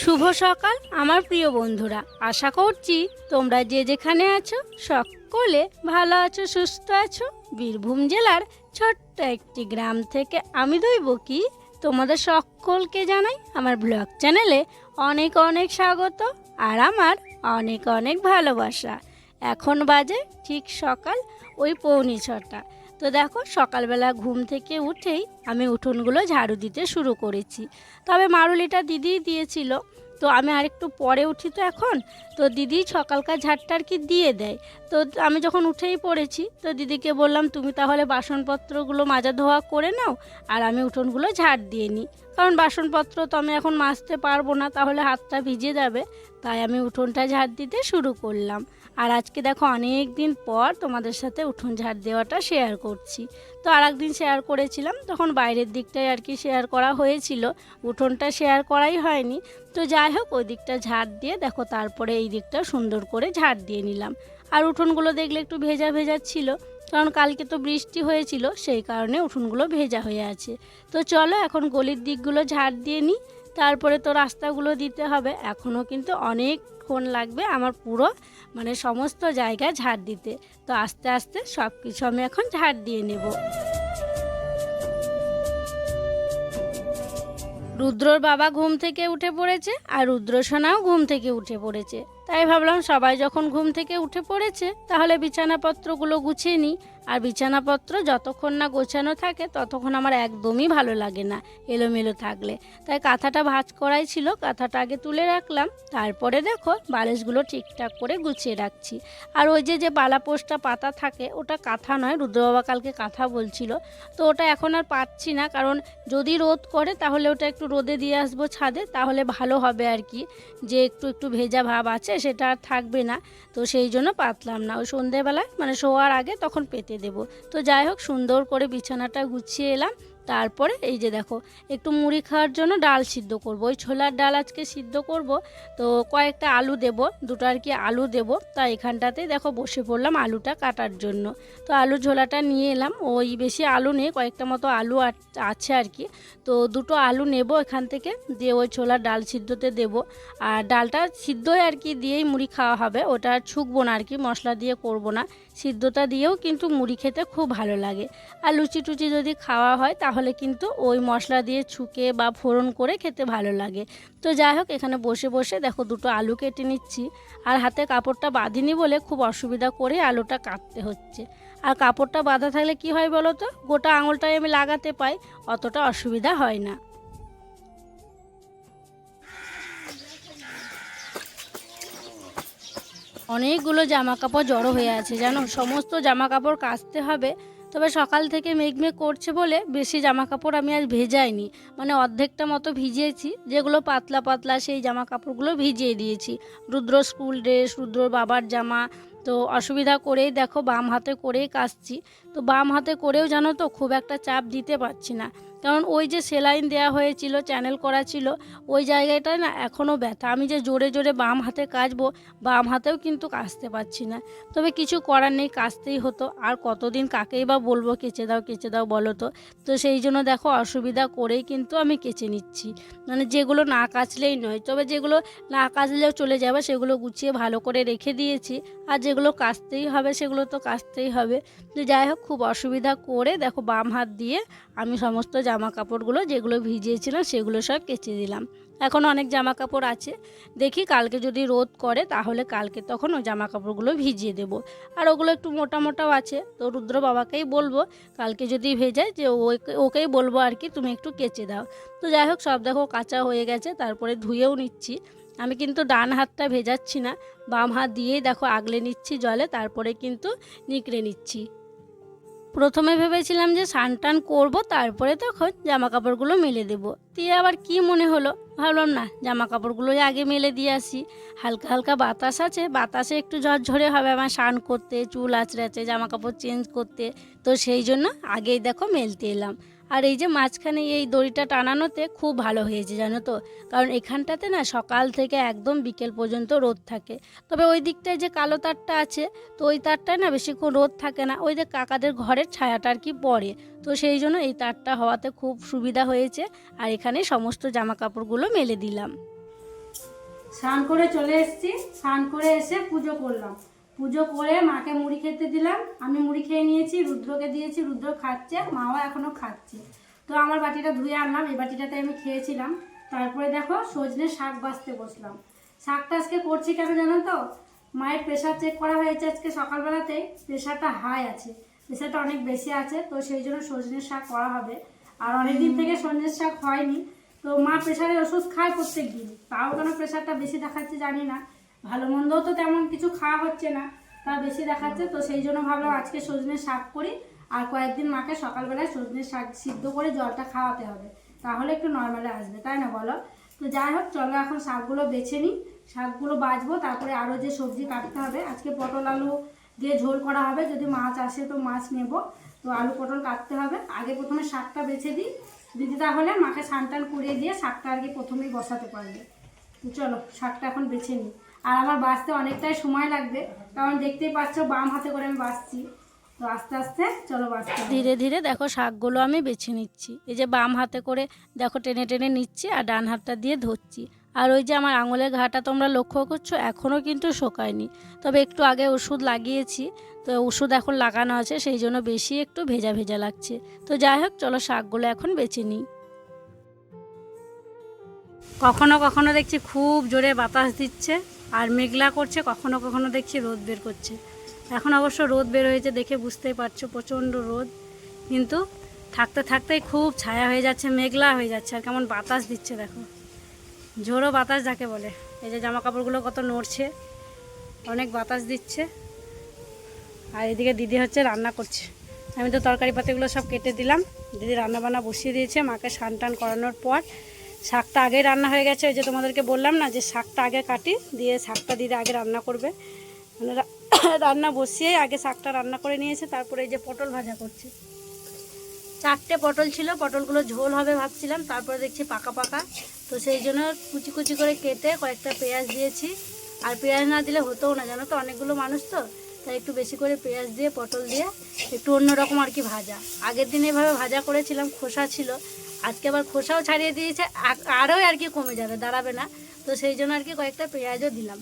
শুভ সকাল, আমার প্রিয় বন্ধুরা। আশা করছি তোমরা যে যেখানে আছো, সকলে ভালো আছো, সুস্থ আছো। বীরভূম জেলার ছোট্ট একটি গ্রাম থেকে আমি দইব কি, তোমাদের সকলকে জানাই আমার ব্লগ চ্যানেলে অনেক অনেক স্বাগত আর আমার অনেক অনেক ভালোবাসা। এখন বাজে ঠিক সকাল ওই পৌনে ছটা। তো দেখো, সকালবেলা ঘুম থেকে উঠেই আমি উঠোনগুলো ঝাড়ু দিতে শুরু করেছি। তবে মারুলিটা দিদিই দিয়েছিল। তো আমি আরেকটু পরে উঠি তো এখন। তো দিদি সকালকার ঝাড়টা আর কি দিয়ে দেয়। তো আমি যখন উঠেই পড়েছি, তো দিদিকে বললাম, তুমি তাহলে বাসনপত্রগুলো মাজা ধোয়া করে নাও আর আমি উঠোনগুলো ঝাড় দিয়ে নিই। কারণ বাসনপত্র তো আমি এখন মাজতে পারব না, তাহলে হাতটা ভিজে যাবে। তাই আমি উঠোনটা ঝাড় দিতে শুরু করলাম। আর আজকে দেখো অনেক দিন পর তোমাদের সাথে উঠোন ঝাড় দেওয়াটা শেয়ার করছি। তো আর একদিন শেয়ার করেছিলাম, তখন বাইরের দিকটাই আর কি শেয়ার করা হয়েছিল, উঠোনটা শেয়ার করাই হয়নি। তো যাই হোক, ওই দিকটা ঝাড় দিয়ে দেখো তারপরে এই দিকটা সুন্দর করে ঝাড় দিয়ে নিলাম। আর উঠোনগুলো দেখলে একটু ভেজা ভেজা ছিল, কারণ কালকে তো বৃষ্টি হয়েছিল, সেই কারণে উঠোনগুলো ভেজা হয়ে আছে। তো চলো এখন গলির দিকগুলো ঝাড় দিয়ে নিই, তারপরে তো রাস্তাগুলো দিতে হবে, এখনও কিন্তু অনেকক্ষণ লাগবে আমার পুরো মানে সমস্ত জায়গায় ঝাড় দিতে। তো আস্তে আস্তে সব কিছু আমি এখন ঝাড় দিয়ে নেব। রুদ্রর বাবা ঘুম থেকে উঠে পড়েছে আর রুদ্রসোনাও ঘুম থেকে উঠে পড়েছে। তাই ভাবলাম সবাই যখন ঘুম থেকে উঠে পড়েছে তাহলে বিছানাপত্রগুলো গুছিয়ে নিই। বিছানাপত্র যতক্ষণ না গোছানো থাকে, ততক্ষণ আমার একদমই ভালো লাগে না এলোমেলো থাকলে। তাই কাঁথাটা ভাঁজ করাই ছিল, কাঁথাটা আগে তুলে রাখলাম। তারপরে দেখো, বালিশগুলো ঠিকঠাক করে গুছিয়ে রাখছি। আর ওই যে যে বালাপোষটা পাতা থাকে, ওটা কাঁথা নয়, রুদ্রবাবা কালকে কাঁথা বলছিল। তো ওটা এখন আর পাচ্ছি না, কারণ যদি রোদ করে, তাহলে ওটা একটু রোদে দিয়ে আসব ছাদে, তাহলে ভালো হবে আর কি। যে একটু একটু ভেজা ভাব আছে, সেটা আর থাকবে না। তো সেই জন্য পাতলাম না। ওই সন্ধেবেলায় মানে শোয়ার আগে তখন পেতে দেব। তো যাই হোক সুন্দর করে বিছানাটা গুছিয়ে এলাম। তারপরে এই যে দেখো, একটু মুড়ি খাওয়ার জন্য ডাল সিদ্ধ করব। ওই ছোলার ডাল আজকে সিদ্ধ করব, তো কয়েকটা আলু দেব, দুটো আর কি আলু দেব। তা এখানটাতেই দেখো বসে পড়লাম আলুটা কাটার জন্য। তো আলু ঝোলাটা নিয়ে এলাম, ওই বেশি আলু নেই, কয়েকটা মতো আলু আছে আর কি। তো দুটো আলু নেব এখান থেকে, দিয়ে ওই ছোলার ডাল সিদ্ধতে দেব। আর ডালটা সিদ্ধই আর কি দিয়েই মুড়ি খাওয়া হবে, ওটা আর ছুকবো না আর কি, মশলা দিয়ে করব না। সিদ্ধটা দিয়েও কিন্তু মুড়ি খেতে খুব ভালো লাগে। আর লুচি টুচি যদি খাওয়া হয় তাহলে কিন্তু ওই মশলা দিয়ে ছুকে বা ফোড়ন করে খেতে ভালো লাগে। তো যাই হোক, এখানে বসে বসে দেখো দুটো আলু কেটে নিচ্ছি। আর হাতে কাপড়টা বাঁধিনি বলে খুব অসুবিধা করে আলুটা কাটতে হচ্ছে। আর কাপড়টা বাঁধা থাকলে কি হয় বলো তো? গোটা আঙুলটাই আমি লাগাতে পাই, অতটা অসুবিধা হয় না। অনেকগুলো জামা কাপড় জড়ো হয়ে আছে, জানো? সমস্ত জামা কাপড় কাচতে হবে। তবে সকাল থেকে মেঘমেঘ করছে বলে বেশি জামা কাপড় আমি আজ ভেজাইনি। মানে অর্ধেকটা মতো ভিজিয়েছি, যেগুলো পাতলা পাতলা সেই জামা কাপড়গুলো ভিজিয়ে দিয়েছি। রুদ্র স্কুল ড্রেস, রুদ্র বাবার জামা, তো অসুবিধা করেই দেখো বাম হাতে করেই কাচছি। তো বাম হাতে করেও জানো তো খুব একটা চাপ দিতে পারছি না। কারণ ওই যে সেলাইন দেওয়া হয়েছিল চ্যানেল করা ছিল, ওই জায়গাটায় না এখনও ব্যথা। আমি যে জোরে জোরে বাম হাতে কাচবো, বাম হাতেও কিন্তু কাচতে পারছি না। তবে কিছু করার নেই, কাচতেই হতো। আর কতদিন কাকেই বা বলব, কেচে দাও কেচে দাও বলো তো। তো সেই জন্য দেখো অসুবিধা করেই কিন্তু আমি কেচে নিচ্ছি। মানে যেগুলো না কাচলেই নয়, তবে যেগুলো না কাচলেও চলে যাবে, সেগুলো গুছিয়ে ভালো করে রেখে দিয়েছি। আর যেগুলো কাচতেই হবে, সেগুলো তো কাচতেই হবে। তো যাই হোক খুব অসুবিধা করে দেখো বাম হাত দিয়ে আমি সমস্ত জামা কাপড়গুলো যেগুলো ভিজিয়েছিলাম সেগুলো সব কেচে দিলাম। এখন অনেক জামা কাপড় আছে। দেখি কালকে যদি রোদ করে তাহলে কালকে তখন ওই জামা কাপড়গুলো ভিজিয়ে দেবো। আর ওগুলো একটু মোটা মোটাও আছে। তো রুদ্র বাবাকেই বলব কালকে যদি ভেজায় যে ওকে, ওকেই বলব আর কি তুমি একটু কেচে দাও। তো যাই হোক সব দেখো কাঁচা হয়ে গেছে, তারপরে ধুয়েও নিচ্ছি। আমি কিন্তু ডান হাতটা ভেজাচ্ছি না, বাম হাত দিয়েই দেখো আগলে নিচ্ছি জলে, তারপরে কিন্তু নিকড়ে নিচ্ছি। প্রথমে ভেবেছিলাম যে স্নান টান করব, তারপরে তখন জামা কাপড়গুলো মেলে দেব। দিয়ে আবার কি মনে হলো? ভাবলাম, না জামা কাপড়গুলোই আগে মেলে দিয়ে আসি। হালকা হালকা বাতাস আছে, বাতাসে একটু ঝরঝরে হবে আমার স্নান করতে, চুল আঁচড়াতে জামা কাপড় চেঞ্জ করতে। তো সেই জন্য আগেই দেখো মেলতে এলাম। আর এই যে মাঝখানে এই দড়িটা টানানোতে খুব ভালো হয়েছে, জানো তো? কারণ এখানটাতে না সকাল থেকে একদম বিকেল পর্যন্ত রোদ থাকে। তবে ওই দিকটায় যে কালো তারটা আছে, তো ওই তারটায় না বেশিক্ষণ রোদ থাকে না। ওই যে কাকাদের ঘরের ছায়াটা আর কি পড়ে। তো সেই জন্য এই তারটা হওয়াতে খুব সুবিধা হয়েছে। আর এখানে সমস্ত জামা কাপড়গুলো মেলে দিলাম। স্নান করে চলে এসেছি। স্নান করে এসে পুজো করলাম। পুজো করে মাকে মুড়ি খেতে দিলাম। আমি মুড়ি খেয়ে নিয়েছি, রুদ্রকে দিয়েছি, রুদ্র খাচ্ছে, মাও এখনও খাচ্ছে। তো আমার বাটিটা ধুয়ে আনলাম, এই বাটিটাতে আমি খেয়েছিলাম। তারপরে দেখো সজনে শাক বাছতে বসলাম। শাকটা আজকে করছি কেন জানো তো? মায়ের প্রেশার চেক করা হয়েছে আজকে সকালবেলাতেই প্রেশারটা হাই আছে। প্রেশারটা অনেক বেশি আছে, তো সেই জন্য সজনের শাক করা হবে। আর অনেকদিন থেকে সজনের শাক হয়নি। তো মা প্রেশারের ওষুধ খায় প্রত্যেক দিন তাও কেন প্রেশারটা বেশি দেখাচ্ছে জানি না। ভালো মন্দও তো তেমন কিছু খাওয়া হচ্ছে না, তা বেশি দেখাচ্ছে, তো সেই জন্য ভাবলাম আজকে সজনের শাক করি, আর কয়েকদিন মাকে সকালবেলায় সজনের শাক সিদ্ধ করে জলটা খাওয়াতে হবে, তাহলে একটু নর্মালে আসবে, তাই না বলো? তো যাই হোক, চলো এখন শাকগুলো বেছে নিই, শাকগুলো বাছবো, তারপরে আরও যে সবজি কাটতে হবে, আজকে পটল আলু দিয়ে ঝোল করা হবে, যদি মাছ আসে তো মাছ নেব, তো আলু পটল কাটতে হবে, আগে প্রথমে শাকটা বেছে দিই দিদি তাহলে মাকে স্নান টান করিয়ে দিয়ে শাকটা আর কি প্রথমেই বসাতে পারবে চলো শাকটা এখন বেছে নিই। আর আমার বাঁচতে অনেকটাই সময় লাগবে। কারণ দেখতেই পাচ্ছ, বাম হাতে করে আমি বাঁচছি তো আস্তে আস্তে চলো বাঁচতে ধীরে ধীরে দেখো শাকগুলো আমি বেছে নিচ্ছি। এই যে বাম হাতে করে দেখো টেনে টেনে নিচ্ছি আর ডান হাতটা দিয়ে ধরছি। আর ওই যে আমার আঙুলের ঘাটা তোমরা লক্ষ্য করছ এখনও কিন্তু শোকায়নি। তবে একটু আগে ওষুধ লাগিয়েছি, তো ওষুধ এখন লাগানো আছে, সেই জন্য বেশি একটু ভেজা ভেজা লাগছে। তো যাই হোক, চলো শাকগুলো এখন বেছে নিই। কখনো কখনো দেখছি খুব জোরে বাতাস দিচ্ছে। আর মেঘলা করছে, কখনো কখনো দেখছি রোদ বের করছে। এখন অবশ্য রোদ বের হয়েছে দেখে বুঝতেই পারছ, প্রচণ্ড রোদ। কিন্তু থাকতে থাকতেই খুব ছায়া হয়ে যাচ্ছে, মেঘলা হয়ে যাচ্ছে, আর কেমন বাতাস দিচ্ছে দেখো। ঝোড়ো বাতাস যাকে বলে। এই যে জামা কাপড়গুলো কত নড়ছে, অনেক বাতাস দিচ্ছে। আর এদিকে দিদি হচ্ছে রান্না করছে। আমি তো তরকারি পাতিগুলো সব কেটে দিলাম। দিদি রান্না বান্না বসিয়ে দিয়েছে, মাকে স্নান টান করানোর পর শাকটা আগে রান্না হয়ে গেছে, ওই যে তোমাদেরকে বললাম না যে শাকটা আগে কাটি, দিয়ে শাকটা দিদি আগে রান্না করবে। মানে রান্না বসিয়ে আগে শাকটা রান্না করে নিয়েছে, তারপরে এই যে পটল ভাজা করছে। চারটে পটল ছিল, পটলগুলো ঝোল হবে ভাবছিলাম, তারপরে দেখছি পাকা পাকা। তো সেই জন্য কুচি কুচি করে কেটে কয়েকটা পেঁয়াজ দিয়েছি। আর পেঁয়াজ না দিলে হতোও না, জানো তো, অনেকগুলো মানুষ তো, তাই একটু বেশি করে পেঁয়াজ দিয়ে, পটল দিয়ে একটু অন্যরকম আর কি ভাজা। আগের দিন এভাবে ভাজা করেছিলাম, খোসা ছিল আজকে আবার খোসাও ছাড়িয়ে দিয়েছে আরও আর কি কমে যাবে, দাঁড়াবে না। তো সেই জন্য আর কি কয়েকটা পেঁয়াজও দিলাম।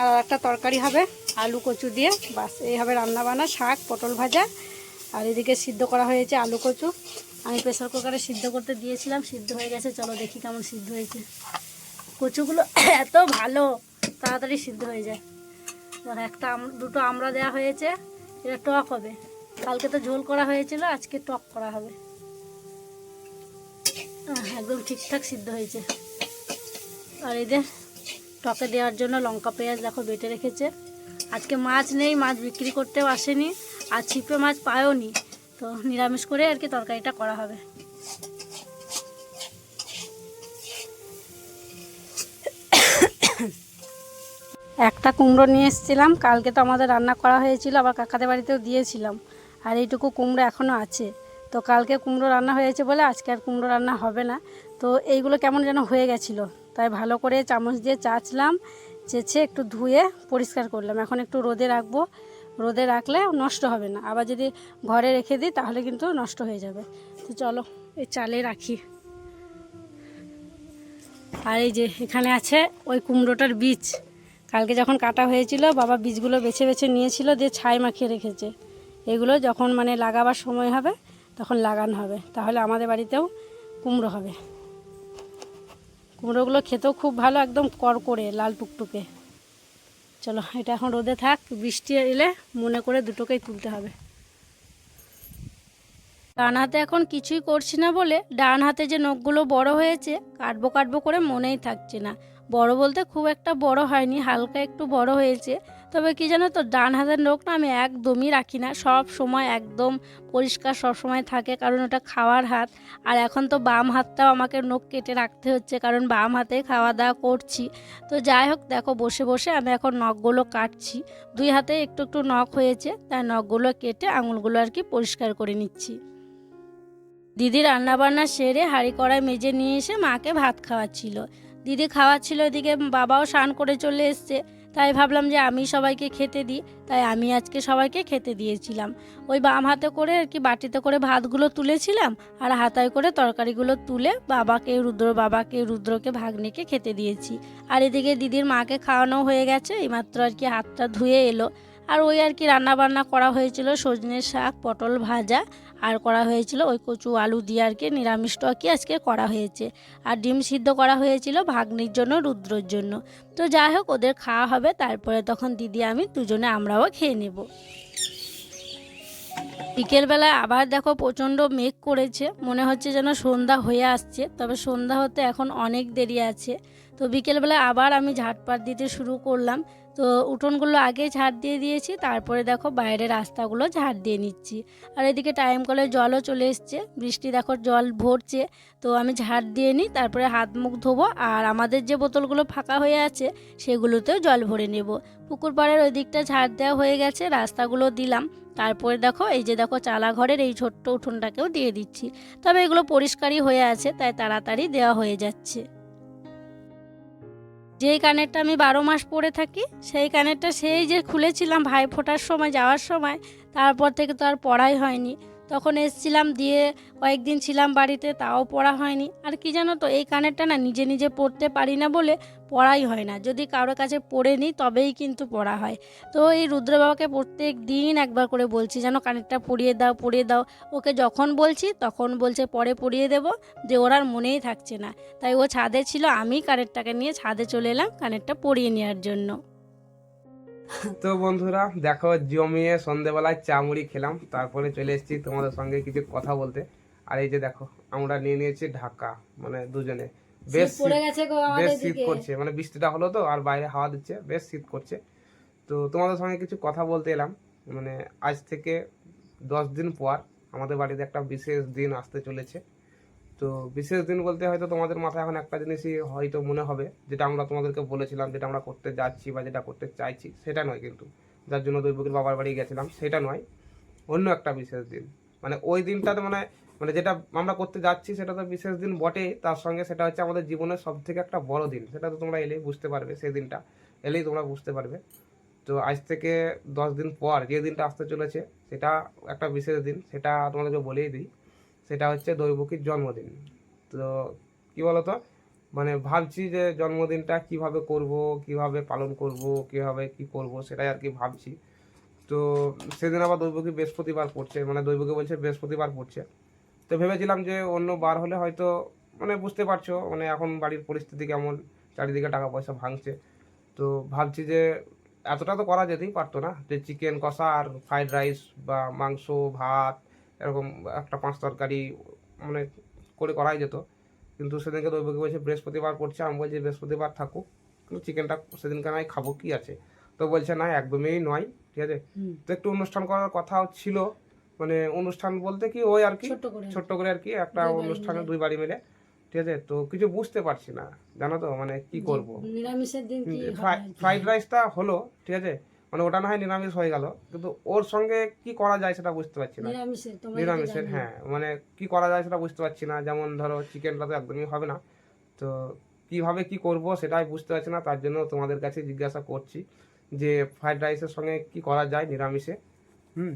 আর একটা তরকারি হবে, আলু কচু দিয়ে। বাস, এই হবে রান্না বান্না শাক, পটল ভাজা। আর এদিকে সিদ্ধ করা হয়েছে আলু কচু। আমি প্রেসার কুকারে সিদ্ধ করতে দিয়েছিলাম, সিদ্ধ হয়ে গেছে। চলো দেখি কেমন সিদ্ধ হয়েছে। কচুগুলো এত ভালো, তাড়াতাড়ি সিদ্ধ হয়ে যায়। আর একটা দুটো আমরা দেওয়া হয়েছে, এটা টক হবে। কালকে তো ঝোল করা হয়েছিল, আজকে টক করা হবে। একদম ঠিকঠাক সিদ্ধ হয়েছে। আর এদের টকে দেওয়ার জন্য লঙ্কা পেঁয়াজ দেখো বেটে রেখেছে। আজকে মাছ নেই, মাছ বিক্রি করতেও আসেনি, আর ছিপে মাছ পায়ও নি। তো নিরামিষ করে আর কি তরকারিটা করা হবে। একটা কুমড়ো নিয়ে এসেছিলাম, কালকে তো আমাদের রান্না করা হয়েছিল, আবার কাকাদের বাড়িতেও দিয়েছিলাম। আর এইটুকু কুমড়ো এখনও আছে। তো কালকে কুমড়ো রান্না হয়েছে বলে আজকে আর কুমড়ো রান্না হবে না। তো এইগুলো কেমন যেন হয়ে গেছিল। তাই ভালো করে চামচ দিয়ে চাচলাম চেঁচে একটু ধুয়ে পরিষ্কার করলাম। এখন একটু রোদে রাখব। রোদে রাখলে নষ্ট হবে না। আবার যদি ঘরে রেখে দিই তাহলে কিন্তু নষ্ট হয়ে যাবে। তো চলো, এই চালে রাখি। আর এই যে এখানে আছে ওই কুমড়োটার বীজ। কালকে যখন কাটা হয়েছিল, বাবা বীজগুলো বেছে বেছে নিয়েছিল, দিয়ে ছাই মাখিয়ে রেখেছে। এগুলো যখন মানে লাগাবার সময় হবে তখন লাগানো হবে। তাহলে আমাদের বাড়িতেও কুমড়ো হবে। কুমড়োগুলো খেতেও খুব ভালো, একদম করকরে লাল টুকটুকে। চলো, এটা এখন রোদে থাক, বৃষ্টি এলে মনে করে দুটোকেই তুলতে হবে। ডান হাতে এখন কিছুই করছি না বলে ডান হাতে যে নখগুলো বড় হয়েছে, কাটবো কাটবো করে মনেই থাকছে না। বড় বলতে খুব একটা বড় হয়নি, হালকা একটু বড় হয়েছে। তবে কি জানো তো, ডান হাতের নখ না আমি একদমই রাখি না। সব সময় একদম পরিষ্কার সব সময় থাকে, কারণ ওটা খাওয়ার হাত। আর এখন তো বাম হাতটাও আমাকে নখ কেটে রাখতে হচ্ছে, কারণ বাম হাতে খাওয়া দাওয়া করছি। তো যাই হোক, দেখো বসে বসে আমি এখন নখগুলো কাটছি। দুই হাতে একটু একটু নখ হয়েছে, তাই নখগুলো কেটে আঙুলগুলো আর কি পরিষ্কার করে নিচ্ছি। দিদি রান্নাবান্না সেরে হাঁড়ি কড়াই মেজে নিয়ে এসে মাকে ভাত খাওয়াচ্ছিল। দিদি খাওয়াচ্ছিল, এদিকে বাবাও স্নান করে চলে এসছে। তাই ভাবলাম যে আমি সবাইকে খেতে দিই, তাই আমি আজকে সবাইকে খেতে দিয়েছিলাম। ওই বাম হাতে করে আর কি বাটিতে করে ভাতগুলো তুলেছিলাম আর হাতায় করে তরকারিগুলো তুলে বাবাকে, রুদ্র বাবাকে, রুদ্রকে, ভাগ্নিকে খেতে দিয়েছি। আর এদিকে দিদির মাকে খাওয়ানো হয়ে গেছে, এইমাত্র আর কি হাতটা ধুয়ে এলো। আর ওই আর কি রান্না বান্না করা হয়েছিল সজনের শাক, পটল ভাজা আর করা হয়েছিল ওই কচু, আলু দিয়ে আর কি নিরামিষটা আর কি আজকে করা হয়েছে। আর ডিম সিদ্ধ করা হয়েছিল ভাগ্নির জন্য, রুদ্রর জন্য। তো যাই হোক, ওদের খাওয়া হবে, তারপরে তখন দিদি, আমি দুজনে আমরাও খেয়ে নেব। বিকেলবেলায় আবার দেখো প্রচণ্ড মেঘ করেছে, মনে হচ্ছে যেন সন্ধ্যা হয়ে আসছে, তবে সন্ধ্যা হতে এখন অনেক দেরি আছে। তো বিকেলবেলায় আবার আমি ঝাড়পাট দিতে শুরু করলাম। তো উঠোনগুলো আগে ঝাড় দিয়ে দিয়েছি, তারপরে দেখো বাইরে রাস্তাগুলো ঝাড় দিয়ে নিচ্ছি। আর এদিকে টাইম কলে জলও চলে এসছে, বৃষ্টি দেখো জল ভরছে, তো আমি ঝাড় দিয়ে নিই, তারপরে হাত মুখ ধোবো, আর আমাদের যে বোতলগুলো ফাঁকা হয়ে আছে, সেগুলোতেও জল ভরে নেব। পুকুর পাড়ের ওই দিকটা ঝাড় দেওয়া হয়ে গেছে, রাস্তাগুলো দিলাম, তারপরে দেখো এই যে দেখো চালা ঘরের এই ছোট্ট উঠোনটাকেও দিয়ে দিচ্ছি। তবে এগুলো পরিষ্কারই হয়ে আছে, তাই তাড়াতাড়ি দেওয়া হয়ে যাচ্ছে। যেই কানেরটা আমি বারো মাস পরে থাকি, সেই কানেরটা সেই যে খুলেছিলাম ভাই ফোটার সময়, যাওয়ার সময়, তারপর থেকে তো আর পড়াই হয়নি। তখন এসছিলাম, দিয়ে কয়েকদিন ছিলাম বাড়িতে, তাও পড়া হয়নি। আর কি জানো তো, এই কানেরটা না নিজে নিজে পড়তে পারি না বলে পড়াই হয় না। যদি কারোর কাছে পড়ে নিই, তবেই কিন্তু পড়া হয়। তো এই রুদ্র বাবাকে প্রত্যেক দিন একবার করে বলছি, যেন কানেরটা পড়িয়ে দাও পড়িয়ে দাও। ওকে যখন বলছি, তখন বলছে, পরে পড়িয়ে দেব। যে ওর আর মনেই থাকছে না। তাই ও ছাদে ছিল, আমি কানেরটাকে নিয়ে ছাদে চলে এলাম, কানেরটা পরিয়ে নেওয়ার জন্য। তো বন্ধুরা দেখো জমিয়ে সন্ধেবেলায় চা মুড়ি খেলাম। তারপরে চলে এসেছি তোমাদের সঙ্গে কিছু কথা বলতে। আর এই যে দেখো আমরা নিয়ে নিয়েছি ঢাকা মানে দুজনে। বেশ বেশ শীত করছে মানে বৃষ্টিটা হলো তো আর বাইরে হাওয়া দিচ্ছে বেশ শীত করছে। তো তোমাদের সঙ্গে কিছু কথা বলতে এলাম মানে আজ থেকে দশ দিন পর আমাদের বাড়িতে একটা বিশেষ দিন আসতে চলেছে। তো বিশেষ দিন বলতে হয়তো তোমাদের মাথায় এখন একটা জিনিসই হয়তো মনে হবে, যেটা আমরা তোমাদেরকে বলেছিলাম, যেটা আমরা করতে যাচ্ছি বা যেটা করতে চাইছি, সেটা নয় কিন্তু। যার জন্য দৈবকীর বাবার বাড়ি গেছিলাম, সেটা নয়, অন্য একটা বিশেষ দিন। মানে ওই দিনটাতে মানে মানে যেটা আমরা করতে যাচ্ছি, সেটা তো বিশেষ দিন বটেই তার সঙ্গে সেটা হচ্ছে আমাদের জীবনের সব থেকে একটা বড় দিন। সেটা তো তোমরা এলেই বুঝতে পারবে, সেই দিনটা এলেই তোমরা বুঝতে পারবে। তো আজ থেকে দশ দিন পর যে দিনটা আসতে চলেছে, সেটা একটা বিশেষ দিন, সেটা তোমাদেরকে বলেই দিই। সেটা হচ্ছে দৈবকীর জন্মদিন। তো কি বলতো? মানে ভাবছি যে জন্মদিনটা কীভাবে করব, কীভাবে পালন করব, কীভাবে কি করব সেটাই আর কি ভাবছি। তো সেদিন আবার দৈবকী বৃহস্পতিবার পড়ছে মানে দৈবকী বলছে বৃহস্পতিবার পড়ছে। তো ভেবেছিলাম যে অন্য বার হলে হয়তো মানে বুঝতে পারছ মানে এখন বাড়ির পরিস্থিতি কেমন, চারিদিকে টাকা পয়সা ভাঙছে। তো ভাবছি যে এতটা তো করা যেতেই পারতো না, যে চিকেন কষা আর ফ্রাইড রাইস বা মাংস, ভাত এরকম একটা পাঁচ তরকারি মানে করে করাই যেত। কিন্তু সেদিনকে দৈবকী বলছে বৃহস্পতিবার পড়ছে আমি বলছি বৃহস্পতিবার থাকুক। কিন্তু চিকেনটা সেদিনকে নয় খাব কি আছে? তো বলছে না একদমই নয়। ঠিক আছে? তো একটু অনুষ্ঠান করার কথাও ছিল। মানে অনুষ্ঠান বলতে কি ওই আর কি ছোট্ট করে আর কি। একটা অনুষ্ঠানে দুই বাড়ি মিলে। ঠিক আছে? তো কিছু বুঝতে পারছি না। জানো তো? মানে কি করব? ফ্রাইড রাইসটা হলো ঠিক আছে? মানে ওটা না হয় নিরামিষ হয়ে গেল। কিন্তু ওর সঙ্গে কি করা যায় সেটা বুঝতে পারছি না। নিরামিষের। হ্যাঁ মানে কি করা যায় সেটা বুঝতে পারছি না। যেমন ধরো চিকেনটা তো একদমই হবে না। তো কীভাবে কি করব সেটাই বুঝতে পারছি না। তার জন্য তোমাদের কাছে জিজ্ঞাসা করছি যে ফ্রাইড রাইসের সঙ্গে কি করা যায় নিরামিষে। হুম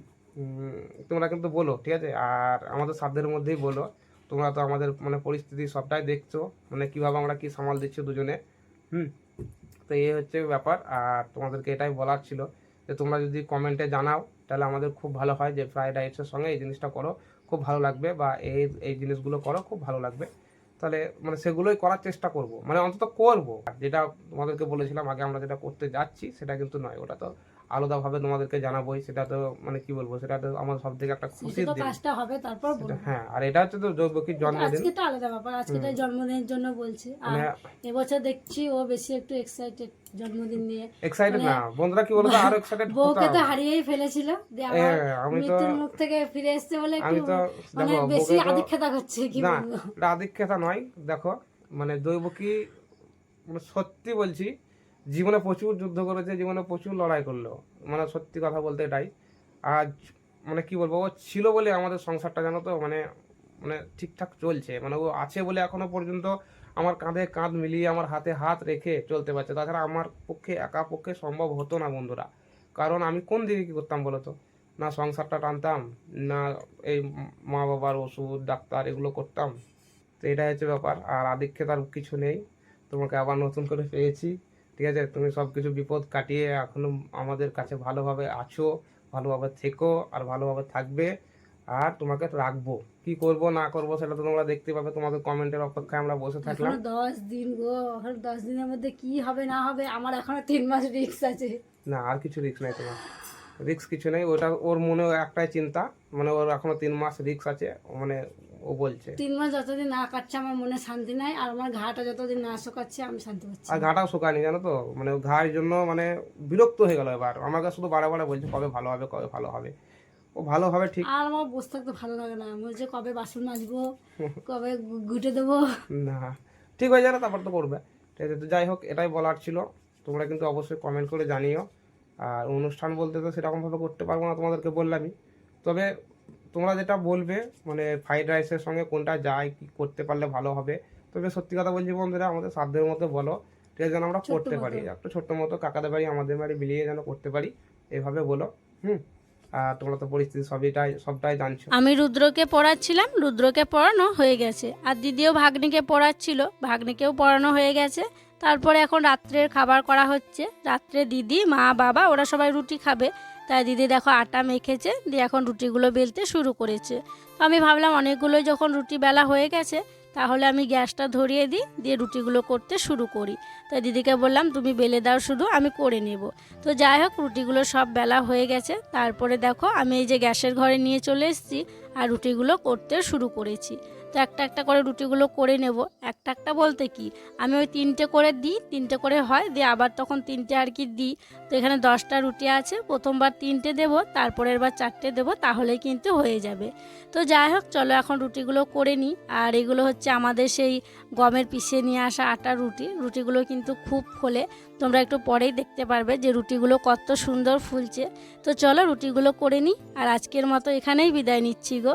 তোমরা কিন্তু বলো ঠিক আছে? আর আমাদের সাধ্যের মধ্যেই বলো। তোমরা তো আমাদের মানে পরিস্থিতি সবটাই দেখছ। মানে কীভাবে আমরা কি সামাল দিচ্ছি দুজনে। হুম তো এই হচ্ছে ব্যাপার। আর তোমাদেরকে এটাই বলার ছিল যে, তোমরা যদি কমেন্টে জানাও, তাহলে আমাদের খুব ভালো হয় যে ফ্রাইড রাইসের সঙ্গে এই জিনিসটা করো। খুব ভালো লাগবে বা এই এই জিনিসগুলো করো, খুব ভালো লাগবে। তাহলে মানে সেগুলোই করার চেষ্টা করব। মানে অন্তত করব। যেটা তোমাদেরকে বলেছিলাম, আগে আমরা যেটা করতে যাচ্ছি, সেটা কিন্তু নয়। ওটা তো আলাদাভাবে তোমাদেরকে জানাবোই সেটা তো মানে কি বলব সেটা তো আমার সব থেকে একটা খুশির তো দিন। কাজটা হবে তারপর হ্যাঁ আর এটা হচ্ছে তো জৈবকীর জন্মদিন। আজকেটা আলাদা ব্যাপার আজকেটা জন্মদিনের জন্য বলছি। আর মানে এবছর দেখছি ও বেশি একটু এক্সাইটেড জন্মদিন নিয়ে। এক্সাইটেড না? বন্ধুরা কি বলতো আরও এক্সাইটেড মানে বউকে তো হারিয়েই ফেলেছিল আমি তো মৃত্যুর মুখ থেকে ফিরে এসছে বলে আমি একটু তো মানে বেশি তো- আদিক্ষেতা করছে কি না বলব? এটা আধিক্যতা নয় দেখো মানে দৈবকী মানে সত্যি বলছি জীবনে প্রচুর যুদ্ধ করেছে, জীবনে প্রচুর লড়াই করল। মানে সত্যি কথা বলতে এটাই। আজ মানে কি বলব, ও ছিল বলে আমাদের সংসারটা জানো তো মানে মানে ঠিকঠাক চলছে। মানে ও আছে বলে এখনও পর্যন্ত আমার কাঁধে কাঁধ মিলিয়ে আমার হাতে হাত রেখে চলতে পারছে। তাছাড়া আমার পক্ষে, একা পক্ষে সম্ভব হতো না বন্ধুরা। কারণ আমি কোন দিকে কী করতাম বলো তো? না সংসারটা টানতাম, না এই মা বাবার ওষুধ, ডাক্তার এগুলো করতাম। তো এটাই হচ্ছে ব্যাপার। আর আদিক্ষে তার কিছু নেই। তোমাকে আবার নতুন করে পেয়েছি। ঠিক আছে? তুমি সব কিছু বিপদ কাটিয়ে এখনও আমাদের কাছে ভালোভাবে আছো ভালোভাবে থেকো আর ভালোভাবে থাকবে আর তোমাকে রাখব। কি করব না করব সেটা তো তোমরা দেখতে পাবে। তোমাদের কমেন্টের অপেক্ষায় আমরা বসে থাকলাম। দশ দিন গো এখন দশ দিনের মধ্যে কি হবে না হবে আমার এখনও তিন মাস রিক্স আছে। না আর কিছু রিস্ক নাই তোমার। রিস্ক কিছু নেই। ওটা ওর মনে একটাই চিন্তা মানে ওর এখনও তিন মাস রিস্ক আছে মানে ও বলছে। তিন মাস যতদিন না কাটছে আমার মনে শান্তি নাই আর আমার ঘাটা যতদিন না শুকাচ্ছে আমি শান্তি পাচ্ছি আর ঘাটাও শুকায়নি জানো তো? মানে ও ঘাড় জন্য মানে বিরক্ত হয়ে গেল এবার। আমাকে শুধু বারে বারে বলছে কবে ভালো হবে কবে ভালো হবে? ও ভালো হবে ঠিক। আর আমার বসে থাকতে ভালো লাগে না। আমি বলছে কবে বাসন মাজবো? কবে গুটে দেবো? না ঠিক হয়ে যাবে তারপর তো করবে। ঠিক আছে তো যাই হোক এটাই বলার ছিল। তোমরা কিন্তু অবশ্যই কমেন্ট করে জানিও। আর অনুষ্ঠান বলতে তো সেরকমভাবে করতে পারব না তোমাদেরকে বললামই। তবে তোমরা যেটা বলবে মানে ফ্রাইড রাইসের সঙ্গে কোনটা যায় কি করতে পারলে ভালো হবে তবে সত্যি কথা বলছি বন্ধুরা আমাদের সাধ্যের মতো বলো ঠিক যেন আমরা করতে পারি একটা ছোট্ট মতো কাকাদের বাড়ি আমাদের বাড়ি মিলিয়ে যেন করতে পারি এভাবে বলো হুম? আর তোমরা তো পরিস্থিতি সবইটাই সবটাই জানছো। আমি রুদ্রকে পড়াচ্ছিলাম রুদ্রকে পড়ানো হয়ে গেছে। আর দিদিও ভাগ্নিকে পড়াচ্ছিল ভাগ্নিকেও পড়ানো হয়ে গেছে। তারপরে এখন রাত্রের খাবার করা হচ্ছে। রাত্রে দিদি, মা, বাবা, ওরা সবাই রুটি খাবে। তাই দিদি দেখো আটা মেখেছে, দিয়ে এখন রুটিগুলো বেলতে শুরু করেছে। তো আমি ভাবলাম অনেকগুলো যখন রুটি বেলা হয়ে গেছে, তাহলে আমি গ্যাসটা ধরিয়ে দিই, দিয়ে রুটিগুলো করতে শুরু করি। তাই দিদিকে বললাম, তুমি বেলে দাও শুধু, আমি করে নেব। তো যাই হোক, রুটিগুলো সব বেলা হয়ে গেছে। তারপরে দেখো, আমি এই যে গ্যাসের ঘরে নিয়ে চলে এসেছি, আর রুটিগুলো করতে শুরু করেছি। তো একটা একটা করে রুটিগুলো করে নেব। একটা একটা বলতে কি? আমি ওই তিনটে করে দিই, তিনটে করে হয়, দিয়ে আবার তখন তিনটে আর কি দিই। তো এখানে দশটা রুটি আছে, প্রথমবার তিনটে দেবো তারপরের বার চারটে দেবো, তাহলেই কিন্তু হয়ে যাবে। তো যাই হোক, চলো এখন রুটিগুলো করে নিই। আর এগুলো হচ্ছে আমাদের সেই গমের পিষে নিয়ে আসা আটার রুটি। রুটিগুলো কিন্তু খুব ফোলে। তোমরা একটু পরেই দেখতে পারবে যে রুটিগুলো কত সুন্দর ফুলছে। তো চলো রুটিগুলো করে নিই। আর আজকের মতো এখানেই বিদায় নিচ্ছি গো।